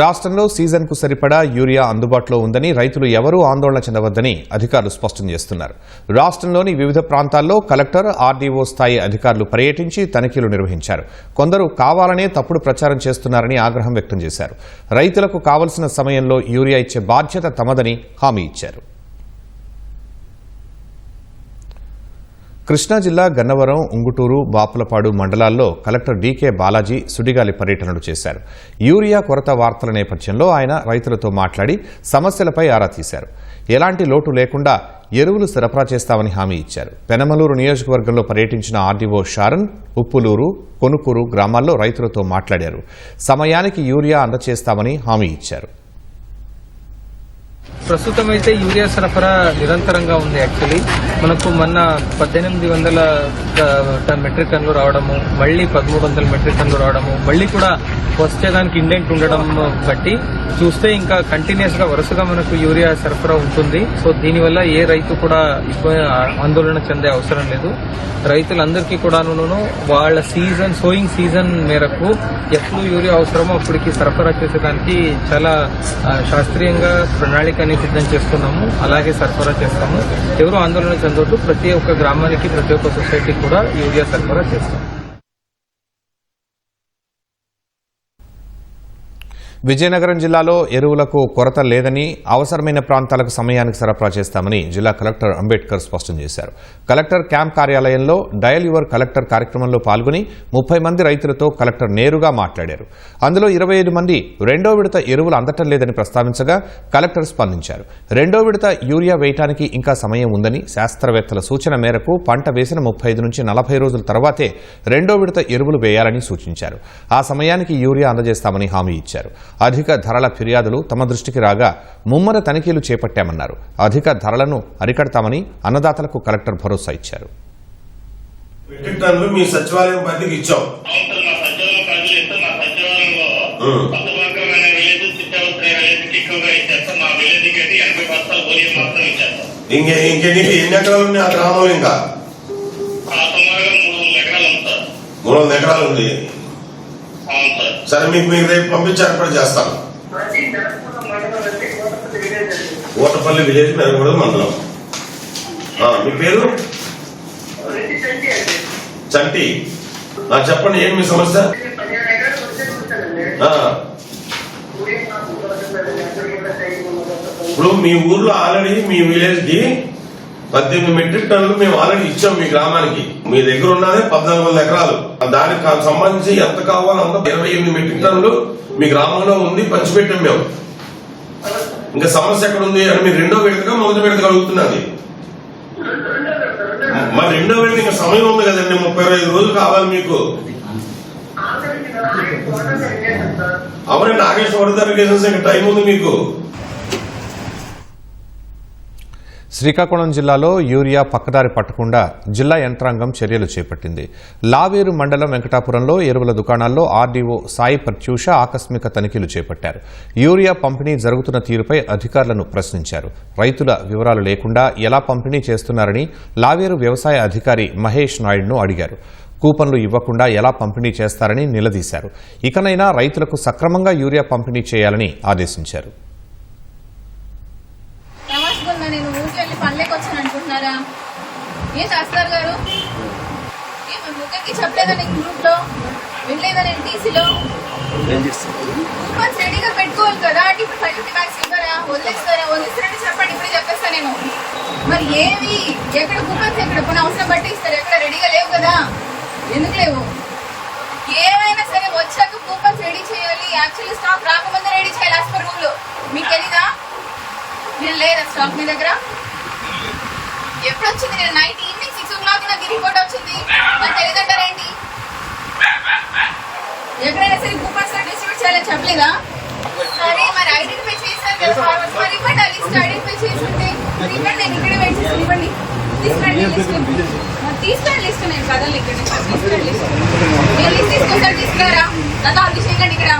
రాష్ట్రంలో సీజన్కు సరిపడా యూరియా అందుబాటులో ఉందని రైతులు ఎవరూ ఆందోళన చెందవద్దని అధికారులు స్పష్టం చేస్తున్నారు. రాష్ట్రంలోని వివిధ ప్రాంతాల్లో కలెక్టర్ ఆర్డీఓ స్థాయి అధికారులు పర్యటించి తనిఖీలు నిర్వహించారు. కొందరు కావాలనే తప్పుడు ప్రచారం చేస్తున్నారని ఆగ్రహం వ్యక్తం చేశారు. రైతులకు కావలసిన సమయంలో యూరియా ఇచ్చే బాధ్యత తమదని హామీ ఇచ్చారు. కృష్ణా జిల్లా గన్నవరం ఉంగుటూరు బాపులపాడు మండలాల్లో కలెక్టర్ డీకే బాలాజీ సుడిగాలి పర్యటనలు చేశారు. యూరియా కొరత వార్తల నేపథ్యంలో ఆయన రైతులతో మాట్లాడి సమస్యలపై ఆరా తీశారు. ఎలాంటి లోటు లేకుండా ఎరువులు సరఫరా చేస్తామని హామీ ఇచ్చారు. పెనమలూరు నియోజకవర్గంలో పర్యటించిన ఆర్డీఓ షారన్ ఉప్పులూరు కొనుకూరు గ్రామాల్లో రైతులతో మాట్లాడారు. సమయానికి యూరియా అందచేస్తామని హామీ ఇచ్చారు. ప్రస్తుతం అయితే యూరియా సరఫరా నిరంతరంగా ఉంది యాక్చువల్లీ. మనకు మొన్న పద్దెనిమిది వందల మెట్రిక్ టన్లు రావడము మళ్ళీ పదమూడు వందల మెట్రిక్ టన్నులు రావడము మళ్ళీ కూడా వచ్చేదానికి ఇండెంట్ ఉండడం బట్టి చూస్తే ఇంకా కంటిన్యూస్గా వరుసగా మనకు యూరియా సరఫరా ఉంటుంది. సో దీనివల్ల ఏ రైతు కూడా ఆందోళన చెందే అవసరం లేదు. రైతులందరికీ కూడాను వాళ్ళ సీజన్ సోయింగ్ సీజన్ మేరకు ఎప్పుడు యూరియా అవసరమో అప్పటికి సరఫరా చేసేదానికి చాలా శాస్త్రీయంగా ప్రణాళిక అనేది సిద్ధం చేస్తున్నాము అలాగే సరఫరా చేస్తాము. ఎవరు ఆందోళన చెందొద్దు ప్రతి ఒక్క గ్రామానికి ప్రతి ఒక్క సొసైటీకి కూడా యూరియా సరఫరా చేస్తాం. విజయనగరం జిల్లాలో ఎరువులకు కొరత లేదని అవసరమైన ప్రాంతాలకు సమయానికి సరఫరా చేస్తామని జిల్లా కలెక్టర్ అంబేద్కర్ స్పష్టం చేశారు. కలెక్టర్ క్యాంప్ కార్యాలయంలో డయల్ యువర్ కలెక్టర్ కార్యక్రమంలో పాల్గొని ముప్పై మంది రైతులతో కలెక్టర్ నేరుగా మాట్లాడారు. అందులో ఇరవై ఐదు మంది రెండో విడత ఎరువులు అందటం లేదని ప్రస్తావించగా కలెక్టర్ స్పందించారు. రెండో విడత యూరియా వేయటానికి ఇంకా సమయం ఉందని శాస్త్రవేత్తల సూచన మేరకు పంట వేసిన ముప్పై నుంచి నలభై రోజుల తర్వాతే రెండో విడత ఎరువులు వేయాలని సూచించారు. ఆ సమయానికి యూరియా అందజేస్తామని హామీ ఇచ్చారు. అధిక ధరల ఫిర్యాదులు తమ దృష్టికి రాగా ముమ్మర తనిఖీలు చేపట్టామన్నారు. అధిక ధరలను అరికడతామని అన్నదాతలకు కలెక్టర్ భరోసా ఇచ్చారు. మెట్రిక్ టన్నులు మీ సచివాలయం పరిధికి ఇచ్చాం. ఇంకే ఎన్ని ఎకరాలు ఉన్నాయి ఆ ఇంకా? మూడు వందల ఎకరాలు ఉంది. సరే మీకు మీరు రేపు పంపించి ఏర్పాటు చేస్తాను ఓటపల్లి విలేజ్ మెరగూడ మండలం. మీ పేరు? చంటి. చెప్పండి ఏమి మీ సమస్య? ఇప్పుడు మీ ఊర్లో ఆల్రెడీ మీ విలేజ్కి పద్దెనిమిది మెట్రిక్ టన్నులు మేము ఆల్రెడీ ఇచ్చాం మీ గ్రామానికి. మీ దగ్గర ఉన్నదే పద్నాలుగు వందల ఎకరాలు. దానికి సంబంధించి ఎంత కావాలో అంత ఇరవై ఎనిమిది మెట్రిక్ టన్నులు మీ గ్రామంలో ఉంది పంచిపెట్టాం మేము. ఇంకా సమస్య ఎక్కడ ఉంది అని మీరు రెండో విడతగా మొదటి విడతగా అడుగుతున్నది మరి రెండో విడత ఇంకా సమయం ఉంది కదండి ముప్పై ఐదు రోజులు కావాలి మీకు. అవునండి నాగేశ్వర వరద ఇంకా టైం ఉంది మీకు. శ్రీకాకుళం జిల్లాలో యూరియా పక్కదారి పట్టకుండా జిల్లా యంత్రాంగం చర్యలు చేపట్టింది. లావేరు మండలం వెంకటాపురంలో ఎరువుల దుకాణాల్లో ఆర్డీఓ సాయి ప్రత్యూష ఆకస్మిక తనిఖీలు చేపట్టారు. యూరియా పంపిణీ జరుగుతున్న తీరుపై అధికారులను ప్రశ్నించారు. రైతుల వివరాలు లేకుండా ఎలా పంపిణీ చేస్తున్నారని లావేరు వ్యవసాయ అధికారి మహేష్ నాయుడును అడిగారు. కూపన్లు ఇవ్వకుండా ఎలా పంపిణీ చేస్తారని నిలదీశారు. ఇకనైనా రైతులకు సక్రమంగా యూరియా పంపిణీ చేయాలని ఆదేశించారు. ఏం చేస్తారు గారు? ఏం మీ ముగ్గురికి చెప్పలేదా నేను గ్రూప్లో? టీసీలో కూపన్స్ రెడీగా పెట్టుకోవాలి కదా అంటే ఇప్పుడు ఫైవ్ ఫిఫ్టీ బ్యాగ్స్ ఇవ్వరా? వదిలేస్తారా? వదిలేస్తారంటే చెప్పండి ఇప్పుడే చెప్పేస్తా నేను. మరి ఏవి ఎక్కడ కూపన్స్ ఎక్కడ? కొన్ని అవసరం బట్టి ఇస్తారు. ఎక్కడ రెడీగా లేవు కదా. ఎందుకు లేవు? ఏమైనా సరే వచ్చాక కూపన్స్ రెడీ చేయాలి. యాక్చువల్లీ స్టాక్ రాకముందే రెడీ చేయాలి యాజ్ పర్ రూల్ మీకు తెలీదా? నేను లేదా స్టాక్ మీ దగ్గర? ఎప్పుడు వచ్చింది నేను night evening six o'clock నాకు రిపోర్ట్ వచ్చింది. నాకు తెలియదంటారేంటి? ఎక్కడైనా సరే కూపన్స్ డిస్ట్రిబ్యూట్ చేయాలని చెప్పలేదా? సరే మరి ఐడెంటిఫై చేశారు కదా ఫార్వర్డ్స్ మరి ఇవ్వండి ఆ లిస్ట్ ఐడెంటిఫై చేసి ఉంటే ఇవ్వండి నేను ఇక్కడ వెయిట్ చేసి ఇవ్వండి. తీసుకోండి లిస్ట్. తీసుకురండి లిస్ట్ నేను కదలు ఇక్కడ తీసుకోండి లిస్ట్. నేను లిస్ట్ తీసుకొస్తాను తీసుకురారా? నాతో అవి చేయకండి ఇక్కడ.